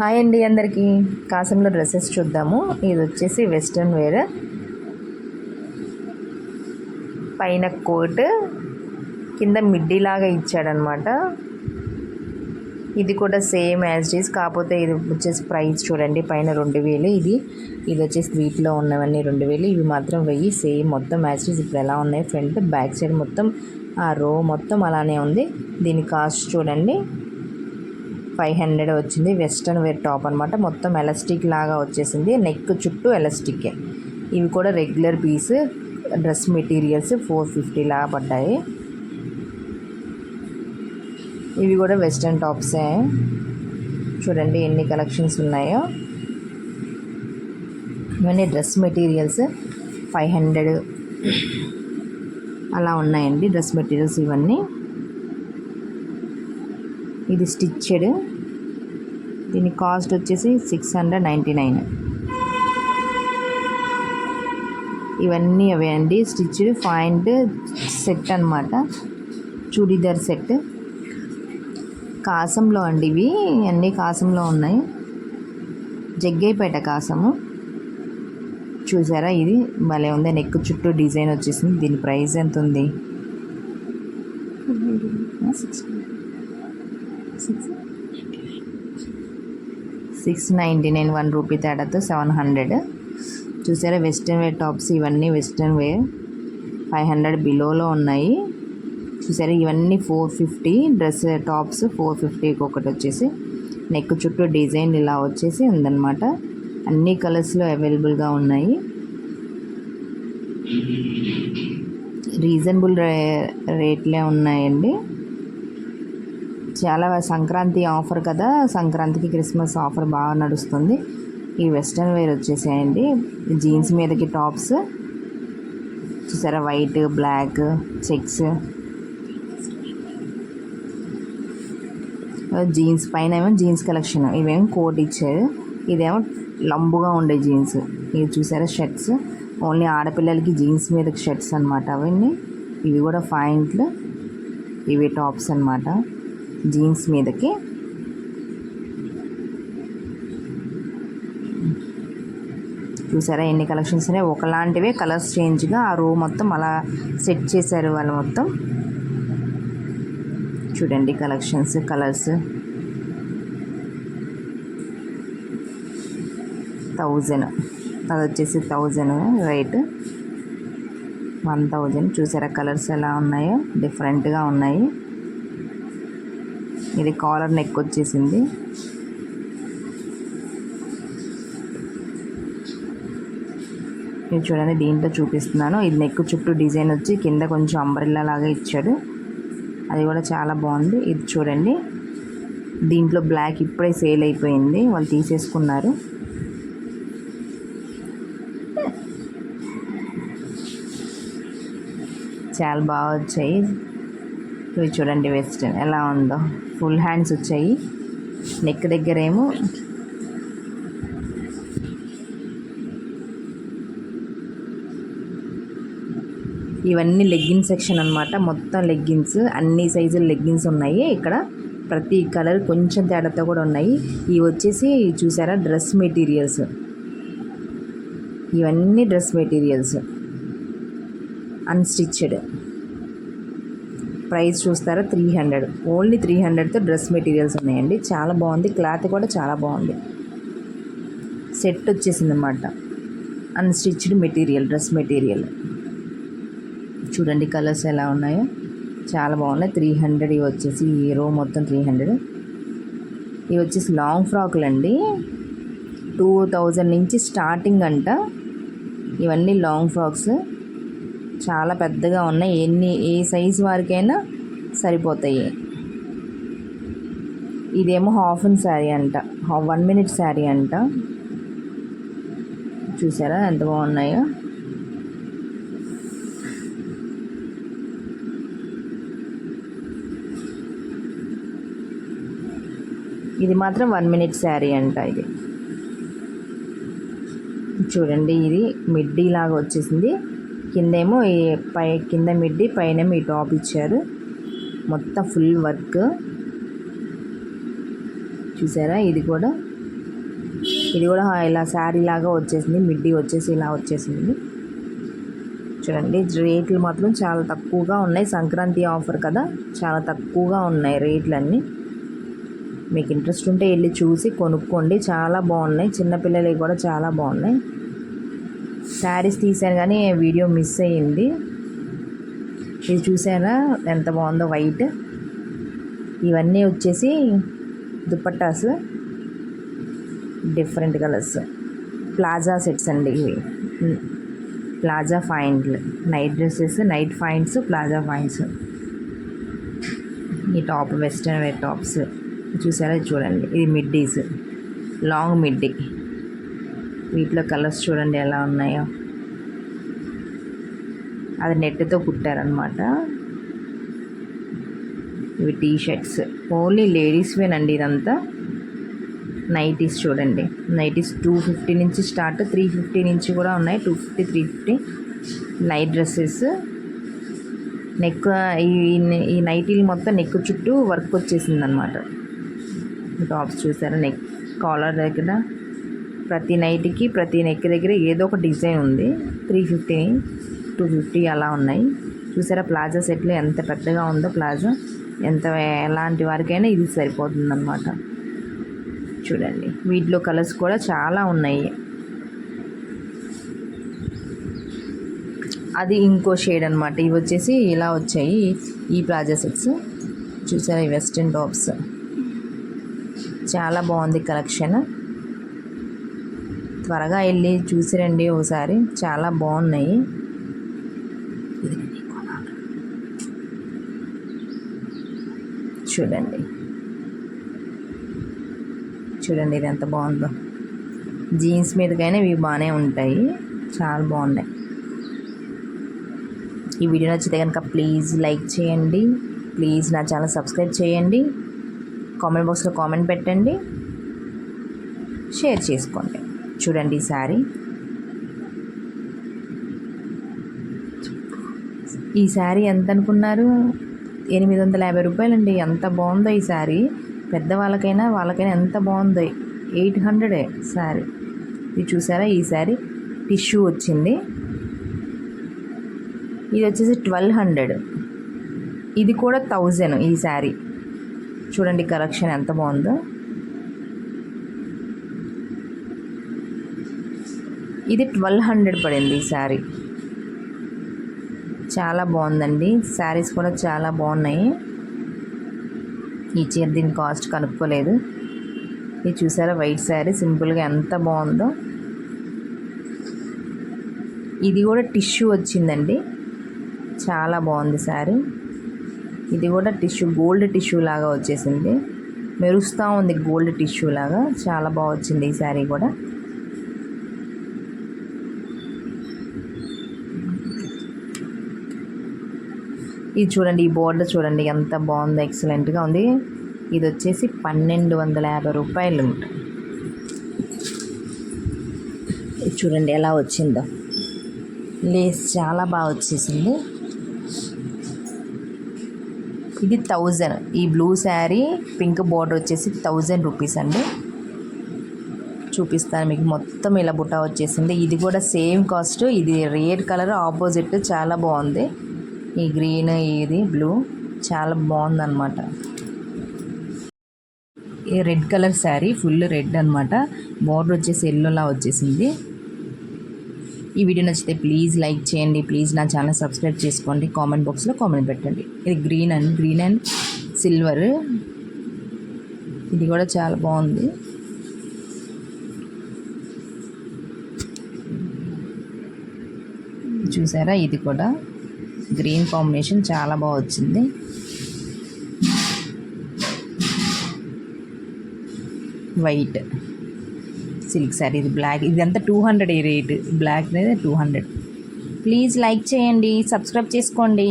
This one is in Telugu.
హాయ్ అండి అందరికీ. కాసంలో డ్రెస్సెస్ చూద్దాము. ఇది వచ్చేసి వెస్ట్రన్ వేర్. పైన కోట్. కింద మిడ్డీ లాగా ఇచ్చాడనమాట. ఇది కూడా సేమ్ యాజ్ డీస్ కాకపోతే ఇది వచ్చేసి ప్రైస్ చూడండి. పైన రెండు వేలు ఇది. ఇది వచ్చేసి వీటిలో ఉన్నవన్నీ రెండు వేలు. ఇవి మాత్రం వెయ్యి. సేమ్ మొత్తం యాజ్ డీస్ ఇప్పుడు ఎలా ఉన్నాయి? ఫ్రంట్ బ్యాక్ సైడ్ మొత్తం ఆ రో మొత్తం అలానే ఉంది. దీని కాస్ట్ చూడండి. ఫైవ్ హండ్రెడ్ వచ్చింది. వెస్ట్రన్ వేర్ టాప్ అనమాట మొత్తం ఎలాస్టిక్ లాగా వచ్చేసింది. నెక్ చుట్టూ ఎలాస్టికే. ఇవి కూడా regular piece. Dress materials four fifty లాగా పడ్డాయి. ఇవి కూడా వెస్ట్రన్ టాప్సే. చూడండి ఎన్ని కలెక్షన్స్ ఉన్నాయో. ఇవన్నీ డ్రెస్ మెటీరియల్స్. ఫైవ్ హండ్రెడ్ అలా ఉన్నాయండి డ్రెస్ మెటీరియల్స్ ఇవన్నీ. ఇది స్టిచ్డ్ దీని కాస్ట్ వచ్చేసి సిక్స్ హండ్రెడ్ నైంటీ నైన్. ఇవన్నీ అవే అండి. స్టిచ్డ్ పాయింట్ సెట్ అనమాట చూడీదార్ సెట్. కాసంలో అండి ఇవి. అన్నీ కాసంలో ఉన్నాయి. జగ్గైపేట కాసము. చూసారా? ఇది భలే ఉంది. నెక్ చుట్టూ డిజైన్ వచ్చేసింది. దీని ప్రైస్ ఎంత ఉంది six ninety nine one rupee తేడాతో సెవెన్ హండ్రెడ్ చూసారా? వెస్ట్రన్ వేర్ టాప్స్ ఇవన్నీ వెస్ట్రన్ వేర్ ఫైవ్ హండ్రెడ్ బిలోలో ఉన్నాయి. చూసారా? ఇవన్నీ four fifty dress tops four ఫిఫ్టీకి ఒకటి వచ్చేసి. నెక్ చుట్టూ డిజైన్ ఇలా వచ్చేసి ఉందన్నమాట. అన్ని కలర్స్లో అవైలబుల్గా ఉన్నాయి. రీజనబుల్ రే రేట్లే ఉన్నాయండి. చాలా సంక్రాంతి ఆఫర్ కదా? సంక్రాంతికి క్రిస్మస్ ఆఫర్ బాగా నడుస్తుంది. ఈ వెస్ట్రన్ వేర్ వచ్చేసాయండి. జీన్స్ మీదకి టాప్స్. చూసారా? White black checks. జీన్స్ పైన ఏమో జీన్స్ కలెక్షన్. ఇవేమో కోట్ ఇచ్చారు ఇదేమో లంబుగా ఉండే జీన్స్. ఇది చూసారా? షర్ట్స్. ఓన్లీ ఆడపిల్లలకి జీన్స్ మీదకి షర్ట్స్ అనమాట అవన్నీ. ఇవి కూడా ఫైంట్లు ఇవి టాప్స్ అనమాట జీన్స్ మీదకి. చూసారా ఎన్ని కలెక్షన్స్ ఉన్నాయి? ఒకలాంటివే కలర్స్ చేంజ్గా ఆ రో మొత్తం అలా సెట్ చేశారు వాళ్ళు మొత్తం. చూడండి కలెక్షన్స్ కలర్స్. థౌజండ్. అది వచ్చేసి థౌజండ్ రేట్. One thousand. చూసారా కలర్స్ ఎలా ఉన్నాయో? డిఫరెంట్గా ఉన్నాయి. ఇది కాలర్ నెక్ వచ్చేసింది. మీరు చూడండి దీంట్లో చూపిస్తున్నాను. ఇది నెక్ చుట్టూ డిజైన్ వచ్చి కింద కొంచెం అంబ్రెల్లా లాగా ఇచ్చాడు. అది కూడా చాలా బాగుంది. ఇది చూడండి దీంట్లో బ్లాక్ ఇప్పుడే సేల్ అయిపోయింది. వాళ్ళు తీసేసుకున్నారు. చాలా బాగా వచ్చాయి. ఇవి చూడండి వెస్ట్రన్ ఎలా ఉందో. ఫుల్ హ్యాండ్స్ వచ్చాయి. నెక్ దగ్గర ఏమో. ఇవన్నీ లెగ్గిన్ సెక్షన్ అనమాట మొత్తం లెగ్గిన్స్ అన్ని సైజుల లెగ్గిన్స్ ఉన్నాయి. ఇక్కడ ప్రతి కలర్ కొంచెం తేడాతో కూడా ఉన్నాయి. ఇవి వచ్చేసి చూసారా? డ్రెస్ మెటీరియల్స్ ఇవన్నీ డ్రెస్ మెటీరియల్స్ అన్స్టిచ్డ్ ప్రైస్ చూస్తారా త్రీ హండ్రెడ్. ఓన్లీ త్రీ హండ్రెడ్తో డ్రెస్ మెటీరియల్స్ ఉన్నాయండి. చాలా బాగుంది. క్లాత్ కూడా చాలా బాగుంది. సెట్ వచ్చేసింది అనమాట అన్స్టిచ్డ్ మెటీరియల్ డ్రెస్ మెటీరియల్. చూడండి కలర్స్ ఎలా ఉన్నాయో. చాలా బాగున్నాయి. త్రీ హండ్రెడ్ ఇవి వచ్చేసి ఈ రో మొత్తం త్రీ హండ్రెడ్. ఇవి వచ్చేసి లాంగ్ ఫ్రాక్లు అండి టూ థౌజండ్ నుంచి స్టార్టింగ్ అంట. ఇవన్నీ లాంగ్ ఫ్రాక్స్. చాలా పెద్దగా ఉన్నాయి. ఎన్ని ఏ సైజ్ వారికైనా సరిపోతాయి. ఇదేమో హాఫ్ అన్ శారీ అంట. వన్ మినిట్ శారీ అంట. చూసారా ఎంత బాగున్నాయో? ఇది మాత్రం వన్ మినిట్ శారీ అంట ఇది. చూడండి ఇది మిడ్డీ లాగా వచ్చేసింది. కిందేమో ఈ పై కింద మిడ్డి పైన ఈ టాప్ ఇచ్చారు. మొత్తం ఫుల్ వర్క్. చూసారా? ఇది కూడా. ఇది కూడా ఇలా శారీ లాగా వచ్చేసింది. మిడ్డీ వచ్చేసి ఇలా వచ్చేసింది. చూడండి రేట్లు మాత్రం చాలా తక్కువగా ఉన్నాయి. సంక్రాంతి ఆఫర్ కదా? చాలా తక్కువగా ఉన్నాయి రేట్లు అన్నీ మీకు ఇంట్రెస్ట్ ఉంటే వెళ్ళి చూసి కొనుక్కోండి. చాలా బాగున్నాయి. చిన్నపిల్లలవి కూడా చాలా బాగున్నాయి. శారీస్ తీశాను కానీ వీడియో మిస్ అయ్యింది. ఇది చూసారా? ఎంత బాగుందో వైట్. ఇవన్నీ వచ్చేసి dupattas different colours. Palazzo sets అండి ఇవి. Palazzo ఫైండ్లు night dresses night pants palazzo pants ఈ టాప్ వెస్ట్రన్ వేర్ టాప్స్. చూసారా? చూడండి. ఇది మిడ్డీస్. Long middy. వీటిలో కలర్స్ చూడండి ఎలా ఉన్నాయో. అది నెట్తో కుట్టారనమాట ఇవి టీ షర్ట్స్ ఓన్లీ లేడీస్వేనండి ఇదంతా. నైటీస్ చూడండి. నైటీస్ టూ ఫిఫ్టీ నుంచి స్టార్ట్ త్రీ ఫిఫ్టీ నుంచి కూడా ఉన్నాయి. Two fifty three fifty. Night dresses. Neck ఈ ఈ నైటీలు మొత్తం నెక్ చుట్టూ వర్క్ వచ్చేసింది అనమాట టాప్స్ చూసారా? నెక్ కాలర్ దగ్గర. ప్రతి నైట్కి ప్రతి నెక్ దగ్గర ఏదో ఒక డిజైన్ ఉంది. త్రీ ఫిఫ్టీ టూ ఫిఫ్టీ అలా ఉన్నాయి. చూసారా ప్లాజా సెట్లో ఎంత పెద్దగా ఉందో ప్లాజా. ఎంత ఎలాంటి వారికైనా ఇది సరిపోతుంది అనమాట చూడండి. వీటిలో కలర్స్ కూడా చాలా ఉన్నాయి. అది ఇంకో షేడ్ అనమాట ఇవి వచ్చేసి ఇలా వచ్చాయి ఈ ప్లాజా సెట్స్. చూసారా ఈ వెస్ట్రన్ టాప్స్. చాలా బాగుంది కలెక్షన్. త్వరగా వెళ్ళి చూసిరండి ఒకసారి చాలా బాగున్నాయి. చూడండి. చూడండి ఇది ఎంత బాగుందో. జీన్స్ మీదకైనా ఇవి బాగానే ఉంటాయి. చాలా బాగున్నాయి. ఈ వీడియో నచ్చితే కనుక ప్లీజ్ లైక్ చేయండి. ప్లీజ్ నా ఛానల్ సబ్స్క్రైబ్ చేయండి. కామెంట్ బాక్స్లో కామెంట్ పెట్టండి. షేర్ చేసుకోండి. చూడండి ఈ శారీ. ఈ శారీ ఎంత అనుకున్నారు? ఎనిమిది వందల యాభై రూపాయలండి. ఎంత బాగుందో ఈ శారీ. పెద్దవాళ్ళకైనా వాళ్ళకైనా ఎంత బాగుందో? ఎయిట్ హండ్రెడే శారీ. ఇది చూసారా? ఈ శారీ టిష్యూ వచ్చింది. ఇది వచ్చేసి ట్వెల్వ్ హండ్రెడ్. ఇది కూడా థౌజండ్ ఈ శారీ. చూడండి కలెక్షన్ ఎంత బాగుందో. ఇది ట్వెల్వ్ హండ్రెడ్ పడింది ఈ శారీ. చాలా బాగుందండి. శారీస్ కూడా చాలా బాగున్నాయి. ఈ చీర దీని కాస్ట్ కనుక్కోలేదు. ఇది చూసారా? వైట్ శారీ. సింపుల్గా ఎంత బాగుందో. ఇది కూడా టిష్యూ వచ్చిందండి. చాలా బాగుంది శారీ. ఇది కూడా టిష్యూ గోల్డ్ టిష్యూ లాగా వచ్చేసింది. మెరుస్తూ ఉంది గోల్డ్ టిష్యూ లాగా. చాలా బాగా వచ్చింది ఈ శారీ కూడా. ఇది చూడండి ఈ బోర్డర్ చూడండి ఎంత బాగుందో ఎక్సలెంట్గా ఉంది. ఇది వచ్చేసి పన్నెండు వందల యాభై రూపాయలు. ఇది చూడండి ఎలా వచ్చిందో. లేస్ చాలా బాగా వచ్చేసింది. ఇది థౌజండ్. ఈ బ్లూ శారీ పింక్ బార్డర్ వచ్చేసి థౌజండ్ రూపీస్ అండి. చూపిస్తాను మీకు మొత్తం ఇలా బుట్ట వచ్చేసింది. ఇది కూడా సేమ్ కాస్ట్ ఇది రెడ్ కలర్ ఆపోజిట్ చాలా బాగుంది. ఈ గ్రీన్ ఇది బ్లూ చాలా బాగుందన్నమాట. ఈ red colour sari full red అనమాట బార్డర్ వచ్చేసి ఎల్లోలా వచ్చేసింది. ఈ వీడియో నచ్చితే ప్లీజ్ లైక్ చేయండి. ప్లీజ్ నా ఛానల్ సబ్స్క్రైబ్ చేసుకోండి. కామెంట్ బాక్స్లో కామెంట్ పెట్టండి. ఇది green and green and silver. ఇది కూడా చాలా బాగుంది. చూసారా? ఇది కూడా. గ్రీన్ కాంబినేషన్ చాలా బాగా వచ్చింది. వైట్ సిల్క్ శారీ ఇది బ్లాక్ ఇదంతా టూ హండ్రెడ్ ఈ రేట్ బ్లాక్ అనేది టూ హండ్రెడ్. ప్లీజ్ లైక్ చేయండి సబ్స్క్రైబ్ చేసుకోండి.